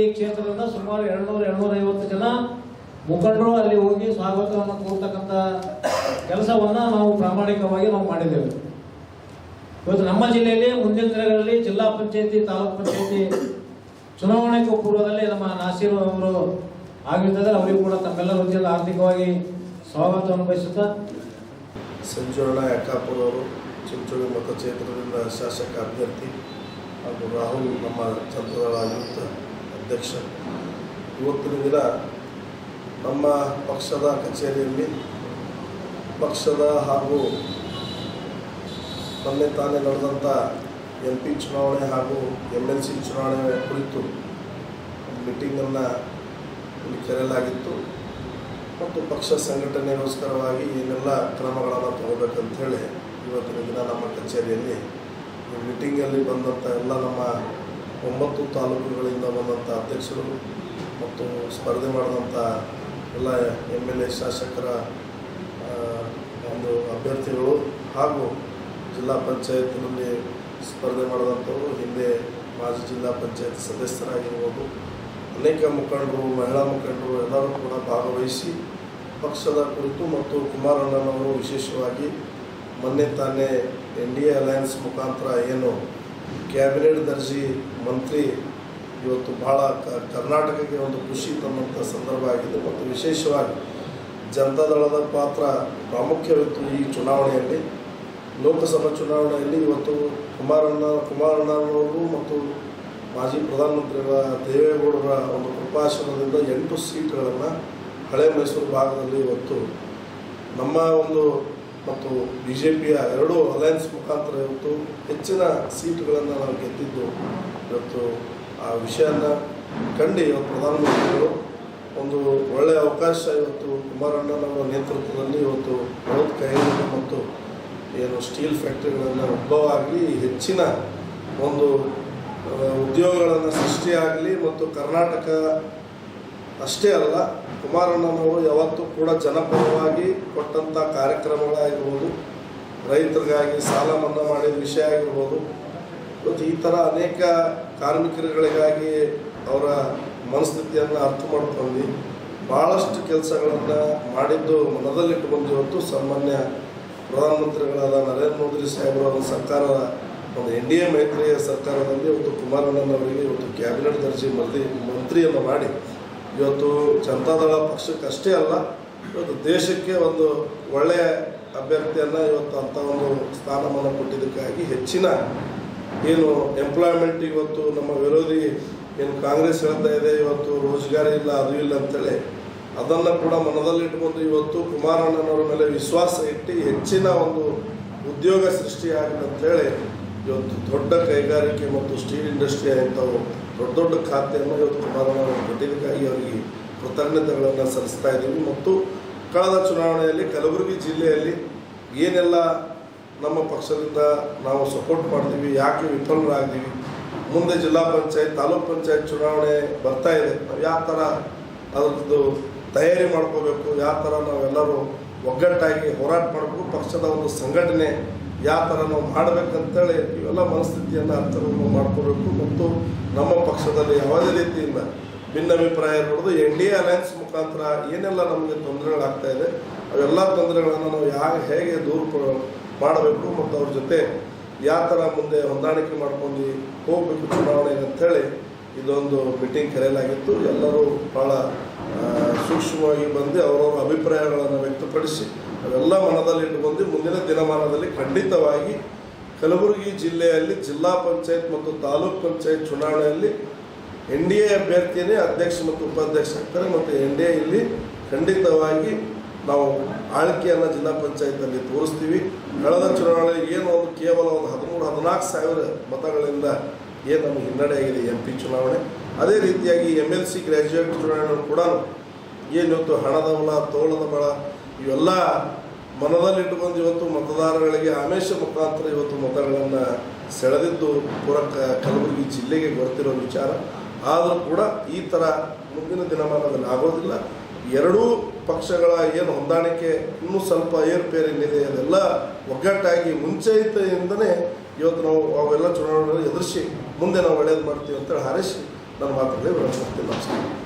ಈ ಕ್ಷೇತ್ರದಿಂದ ಸುಮಾರು ಎರಡ್ನೂರ ಎರಡ್ನೂರ ಐವತ್ತು ಜನ ಮುಖಂಡರು ಅಲ್ಲಿ ಹೋಗಿ ಸ್ವಾಗತವನ್ನು ಕೋರ್ತಕ್ಕಂಥ ಕೆಲಸವನ್ನ ನಾವು ಪ್ರಾಮಾಣಿಕವಾಗಿ ನಾವು ಮಾಡಿದ್ದೇವೆ. ಇವತ್ತು ನಮ್ಮ ಜಿಲ್ಲೆಯಲ್ಲಿ ಮುಂದಿನ ದಿನಗಳಲ್ಲಿ ಜಿಲ್ಲಾ ಪಂಚಾಯತಿ, ತಾಲೂಕು ಪಂಚಾಯತಿ ಚುನಾವಣೆಗೂ ಪೂರ್ವದಲ್ಲಿ ನಮ್ಮ ನಾಸೀರ್ ಅವರು ಆಗಿರ್ತದೆ. ಅವರಿಗೂ ಕೂಡ ತಮ್ಮೆಲ್ಲರ ರೀತಿಯಲ್ಲಿ ಆರ್ಥಿಕವಾಗಿ ಸ್ವಾಗತವನ್ನು ಬಯಸುತ್ತಾ ಸಂಜೋಳ ಯಕ್ಕಾಪುರ ಅವರು ಚಿಂಚೋಳಿ ಮತಕ್ಷೇತ್ರದಿಂದ ಶಾಸಕ ಅಭ್ಯರ್ಥಿ ಹಾಗೂ ರಾಹುಲ್ ನಮ್ಮ ಜನತಾದಳ ಆಯುಕ್ತ ಅಧ್ಯಕ್ಷ. ಇವತ್ತಿನ ದಿನ ನಮ್ಮ ಪಕ್ಷದ ಕಚೇರಿಯಲ್ಲಿ ಪಕ್ಷದ ಹಾಗೂ ಮೊನ್ನೆ ತಾನೇ ನಡೆದಂಥ ಎಂ ಪಿ ಚುನಾವಣೆ ಹಾಗೂ ಎಂ ಎಲ್ ಸಿ ಚುನಾವಣೆ ಕುರಿತು ಮೀಟಿಂಗನ್ನು ಇಲ್ಲಿ ಕರೆಯಲಾಗಿತ್ತು. ಮತ್ತು ಪಕ್ಷ ಸಂಘಟನೆಗೋಸ್ಕರವಾಗಿ ಏನೆಲ್ಲ ಕ್ರಮಗಳನ್ನು ತಗೋಬೇಕಂತ ಹೇಳಿ ಇವತ್ತಿನ ದಿನ ನಮ್ಮ ಕಚೇರಿಯಲ್ಲಿ ಮೀಟಿಂಗಲ್ಲಿ ಬಂದಂಥ ಎಲ್ಲ ನಮ್ಮ ಒಂಬತ್ತು ತಾಲೂಕುಗಳಿಂದ ಬಂದಂಥ ಅಧ್ಯಕ್ಷರು ಮತ್ತು ಸ್ಪರ್ಧೆ ಮಾಡಿದಂಥ ಎಲ್ಲ ಎಂ ಎಲ್ ಎ ಶಾಸಕರ ಒಂದು ಅಭ್ಯರ್ಥಿಗಳು ಹಾಗೂ ಜಿಲ್ಲಾ ಪಂಚಾಯತ್ನಲ್ಲಿ ಸ್ಪರ್ಧೆ ಮಾಡಿದಂಥವರು, ಹಿಂದೆ ಮಾಜಿ ಜಿಲ್ಲಾ ಪಂಚಾಯತ್ ಸದಸ್ಯರಾಗಿರ್ಬೋದು, ಅನೇಕ ಮುಖಂಡರು, ಮಹಿಳಾ ಮುಖಂಡರು ಎಲ್ಲರೂ ಕೂಡ ಭಾಗವಹಿಸಿ ಪಕ್ಷದ ಕುರಿತು ಮತ್ತು ಕುಮಾರಣ್ಣನವರು ವಿಶೇಷವಾಗಿ ಮೊನ್ನೆ ತಾನೇ ಎನ್ ಡಿ ಎ ಅಲಯನ್ಸ್ ಮುಖಾಂತರ ಏನು ಕ್ಯಾಬಿನೆಟ್ ದರ್ಜಿ ಮಂತ್ರಿ ಇವತ್ತು ಕ- ಕರ್ನಾಟಕಕ್ಕೆ ಒಂದು ಖುಷಿ ತಂದಂಥ ಸಂದರ್ಭ ಆಗಿದೆ. ಮತ್ತು ವಿಶೇಷವಾಗಿ ಜನತಾದಳದ ಪಾತ್ರ ಪ್ರಾಮುಖ್ಯವಿತ್ತು ಈ ಚುನಾವಣೆಯಲ್ಲಿ. ಲೋಕಸಭಾ ಚುನಾವಣೆಯಲ್ಲಿ ಇವತ್ತು ಕುಮಾರಣ್ಣ ಕುಮಾರಣ್ಣನವರು ಮತ್ತು ಮಾಜಿ ಪ್ರಧಾನಮಂತ್ರಿಗಳ ದೇವೇಗೌಡರ ಒಂದು ಕೃಪಾಶನದಿಂದ ಎಂಟು ಸೀಟ್ಗಳನ್ನು ಹಳೆ ಮೈಸೂರು ಭಾಗದಲ್ಲಿ ಇವತ್ತು ನಮ್ಮ ಒಂದು ಮತ್ತು ಬಿ ಜೆ ಪಿಯ ಎರಡೂ ಅಲಯನ್ಸ್ ಮುಖಾಂತರ ಇವತ್ತು ಹೆಚ್ಚಿನ ಸೀಟುಗಳನ್ನು ನಾವು ಗೆದ್ದಿದ್ದು ಇವತ್ತು ಆ ವಿಷಯನ ಕಂಡು ಪ್ರಧಾನಮಂತ್ರಿಗಳು. ಒಂದು ಒಳ್ಳೆಯ ಅವಕಾಶ ಇವತ್ತು ಕುಮಾರಣ್ಣನವರ ನೇತೃತ್ವದಲ್ಲಿ ಇವತ್ತು ಬೃಹತ್ ಕೈಗಾರಿಕೆ ಮತ್ತು ಏನು ಸ್ಟೀಲ್ ಫ್ಯಾಕ್ಟ್ರಿಗಳನ್ನು ಉದ್ಭವ ಆಗಲಿ ಹೆಚ್ಚಿನ ಒಂದು ಉದ್ಯೋಗಗಳನ್ನು ಸೃಷ್ಟಿಯಾಗಲಿ ಮತ್ತು ಕರ್ನಾಟಕ ಅಷ್ಟೇ ಅಲ್ಲ, ಕುಮಾರಣ್ಣನವರು ಯಾವತ್ತೂ ಕೂಡ ಜನಪರವಾಗಿ ಕೊಟ್ಟಂಥ ಕಾರ್ಯಕ್ರಮಗಳಾಗಿರ್ಬೋದು, ರೈತರಿಗಾಗಿ ಸಾಲ ಮನ್ನಾ ಮಾಡಿದ ವಿಷಯ ಆಗಿರ್ಬೋದು, ಮತ್ತು ಈ ಥರ ಅನೇಕ ಕಾರ್ಮಿಕರುಗಳಿಗಾಗಿ ಅವರ ಮನಸ್ಥಿತಿಯನ್ನು ಅರ್ಥ ಮಾಡ್ಕೊಂಡು ಭಾಳಷ್ಟು ಕೆಲಸಗಳನ್ನು ಮಾಡಿದ್ದು ಮನದಲ್ಲಿಟ್ಟುಕೊಂಡು ಇವತ್ತು ಸಾಮಾನ್ಯ ಪ್ರಧಾನಮಂತ್ರಿಗಳಾದ ನರೇಂದ್ರ ಮೋದಿ ಸಾಹೇಬರ ಅವರ ಸರ್ಕಾರದ ಒಂದು ಎನ್ ಡಿ ಎ ಮೈತ್ರಿಯ ಸರ್ಕಾರದಲ್ಲಿ ಇವತ್ತು ಕುಮಾರಣ್ಣನವರಿಗೆ ಇವತ್ತು ಕ್ಯಾಬಿನೆಟ್ ದರ್ಜೆ ಮಂತ್ರಿ ಮಂತ್ರಿಯನ್ನು ಮಾಡಿ ಇವತ್ತು ಜನತಾದಳ ಪಕ್ಷಕ್ಕಷ್ಟೇ ಅಲ್ಲ, ಇವತ್ತು ದೇಶಕ್ಕೆ ಒಂದು ಒಳ್ಳೆಯ ಅಭ್ಯರ್ಥಿಯನ್ನು ಇವತ್ತು ಅಂಥ ಒಂದು ಸ್ಥಾನಮಾನ ಕೊಟ್ಟಿದ್ದಕ್ಕಾಗಿ ಹೆಚ್ಚಿನ ಏನು ಎಂಪ್ಲಾಯ್ಮೆಂಟ್ ಇವತ್ತು ನಮ್ಮ ವಿರೋಧಿ ಏನು ಕಾಂಗ್ರೆಸ್ ಹೇಳ್ತಾ ಇದೆ, ಇವತ್ತು ರೋಜ್ಗಾರ ಇಲ್ಲ, ಅದು ಇಲ್ಲ ಅಂತೇಳಿ, ಅದನ್ನು ಕೂಡ ಮನದಲ್ಲಿಟ್ಕೊಂಡು ಇವತ್ತು ಕುಮಾರಣ್ಣನವರ ಮೇಲೆ ವಿಶ್ವಾಸ ಇಟ್ಟು ಹೆಚ್ಚಿನ ಒಂದು ಉದ್ಯೋಗ ಸೃಷ್ಟಿಯಾಗಿದೆ ಅಂತೇಳಿ ಇವತ್ತು ದೊಡ್ಡ ಕೈಗಾರಿಕೆ ಮತ್ತು ಸ್ಟೀಲ್ ಇಂಡಸ್ಟ್ರಿ ಇಂಥವು ದೊಡ್ಡ ದೊಡ್ಡ ಖಾತೆಯನ್ನು ಇವತ್ತು ಕುಮಾರಣ್ಣವರು ಅವರಿಗೆ ಕೃತಜ್ಞತೆಗಳನ್ನು ಸಲ್ಲಿಸ್ತಾ ಇದ್ದೀವಿ. ಮತ್ತು ಕಳೆದ ಚುನಾವಣೆಯಲ್ಲಿ ಕಲಬುರಗಿ ಜಿಲ್ಲೆಯಲ್ಲಿ ಏನೆಲ್ಲ ನಮ್ಮ ಪಕ್ಷದಿಂದ ನಾವು ಸಪೋರ್ಟ್ ಮಾಡ್ತೀವಿ, ಯಾಕೆ ವಿಫಲರಾಗ್ತೀವಿ, ಮುಂದೆ ಜಿಲ್ಲಾ ಪಂಚಾಯತ್, ತಾಲೂಕ್ ಪಂಚಾಯತ್ ಚುನಾವಣೆ ಬರ್ತಾ ಇದೆ. ನಾವು ಯಾವ ಥರ ಅದರದ್ದು ತಯಾರಿ ಮಾಡ್ಕೋಬೇಕು, ಯಾವ ಥರ ನಾವೆಲ್ಲರೂ ಒಗ್ಗಟ್ಟಾಗಿ ಹೋರಾಟ ಮಾಡಬೇಕು, ಪಕ್ಷದ ಒಂದು ಸಂಘಟನೆ ಯಾವ ಥರ ನಾವು ಮಾಡಬೇಕಂತೇಳಿ ಇವೆಲ್ಲ ಮನಸ್ಥಿತಿಯನ್ನು ಅರ್ಥವನ್ನು ಮಾಡ್ಕೋಬೇಕು. ಮತ್ತು ನಮ್ಮ ಪಕ್ಷದಲ್ಲಿ ಯಾವುದೇ ರೀತಿಯಿಂದ ಭಿನ್ನಾಭಿಪ್ರಾಯ ನೋಡೋದು ಎನ್ ಡಿ ಎ ಅಲಯನ್ಸ್ ಮುಖಾಂತರ ಏನೆಲ್ಲ ನಮಗೆ ತೊಂದರೆಗಳಾಗ್ತಾ ಇದೆ, ಅವೆಲ್ಲ ತೊಂದರೆಗಳನ್ನು ನಾವು ಯಾವ, ಹೇಗೆ ದೂರ ಮಾಡಬೇಕು ಮತ್ತು ಅವ್ರ ಜೊತೆ ಯಾವ ಥರ ಮುಂದೆ ಹೊಂದಾಣಿಕೆ ಮಾಡ್ಕೊಂಡು ಹೋಗಬೇಕು ಚುನಾವಣೆ ಅಂತೇಳಿ ಇದೊಂದು ಮೀಟಿಂಗ್ ಕರೆಯಲಾಗಿತ್ತು. ಎಲ್ಲರೂ ಭಾಳ ಸೂಕ್ಷ್ಮವಾಗಿ ಬಂದು ಅವರವರ ಅಭಿಪ್ರಾಯಗಳನ್ನು ವ್ಯಕ್ತಪಡಿಸಿ ಅವೆಲ್ಲ ಮನದಲ್ಲಿಟ್ಟು ಬಂದು ಮುಂದಿನ ದಿನಮಾನದಲ್ಲಿ ಖಂಡಿತವಾಗಿ ಕಲಬುರಗಿ ಜಿಲ್ಲೆಯಲ್ಲಿ ಜಿಲ್ಲಾ ಪಂಚಾಯತ್ ಮತ್ತು ತಾಲೂಕ್ ಪಂಚಾಯತ್ ಚುನಾವಣೆಯಲ್ಲಿ ಎನ್ ಡಿ ಎ ಅಭ್ಯರ್ಥಿಯೇ ಅಧ್ಯಕ್ಷ ಮತ್ತು ಉಪಾಧ್ಯಕ್ಷ ಆಗ್ತಾರೆ. ಮತ್ತು ಎನ್ ಡಿ ಎಲ್ಲಿ ಖಂಡಿತವಾಗಿ ನಾವು ಆಳ್ಕೆಯನ್ನು ಜಿಲ್ಲಾ ಪಂಚಾಯತಲ್ಲಿ ತೋರಿಸ್ತೀವಿ. ಕಳೆದ ಚುನಾವಣೆ ಏನು ಒಂದು ಕೇವಲ ಒಂದು ಹದಿಮೂರು, ಹದಿನಾಲ್ಕು ಸಾವಿರ ಮತಗಳಿಂದ ಏನು ನಮಗೆ ಹಿನ್ನಡೆಯಾಗಿದೆ ಎಂ ಪಿ ಚುನಾವಣೆ. ಅದೇ ರೀತಿಯಾಗಿ ಎಂ ಎಲ್ ಸಿ ಗ್ರ್ಯಾಜುಯೇಟ್ ಚುನಾವಣೆ ಕೂಡ ಏನು ಇವತ್ತು ಹಣದ ಬಲ ತೋಳದ ಬಲ ಇವೆಲ್ಲ ಮನದಲ್ಲಿಟ್ಟುಕೊಂಡು ಇವತ್ತು ಮತದಾರಗಳಿಗೆ ಆಮೇಶ ಮುಖಾಂತರ ಇವತ್ತು ಮತಗಳನ್ನು ಸೆಳೆದಿದ್ದು ಪುರ ಕಲಬುರಗಿ ಜಿಲ್ಲೆಗೆ ಗೊತ್ತಿರೋ ವಿಚಾರ. ಆದರೂ ಕೂಡ ಈ ಥರ ಮುಂದಿನ ದಿನಮಾನದಲ್ಲಿ ಆಗೋದಿಲ್ಲ. ಎರಡೂ ಪಕ್ಷಗಳ ಏನು ಹೊಂದಾಣಿಕೆ ಇನ್ನೂ ಸ್ವಲ್ಪ ಏರುಪೇರು ಏನಿದೆ ಅದೆಲ್ಲ ಒಗ್ಗಟ್ಟಾಗಿ ಮುಂಚೆಯಿಂದನೇ ಇವತ್ತು ನಾವು ಅವೆಲ್ಲ ಚುನಾವಣೆಗಳನ್ನು ಎದುರಿಸಿ ಮುಂದೆ ನಾವು ಒಳ್ಳೇದು ಮಾಡ್ತೀವಿ ಅಂತೇಳಿ ಹಾರೈಸಿ. ನನ್ನ ಮಾತುಗಳಿಗೆ ವಿರಾಮ ಕೊಡ್ತೀನಿ ನಮಸ್ಕಾರ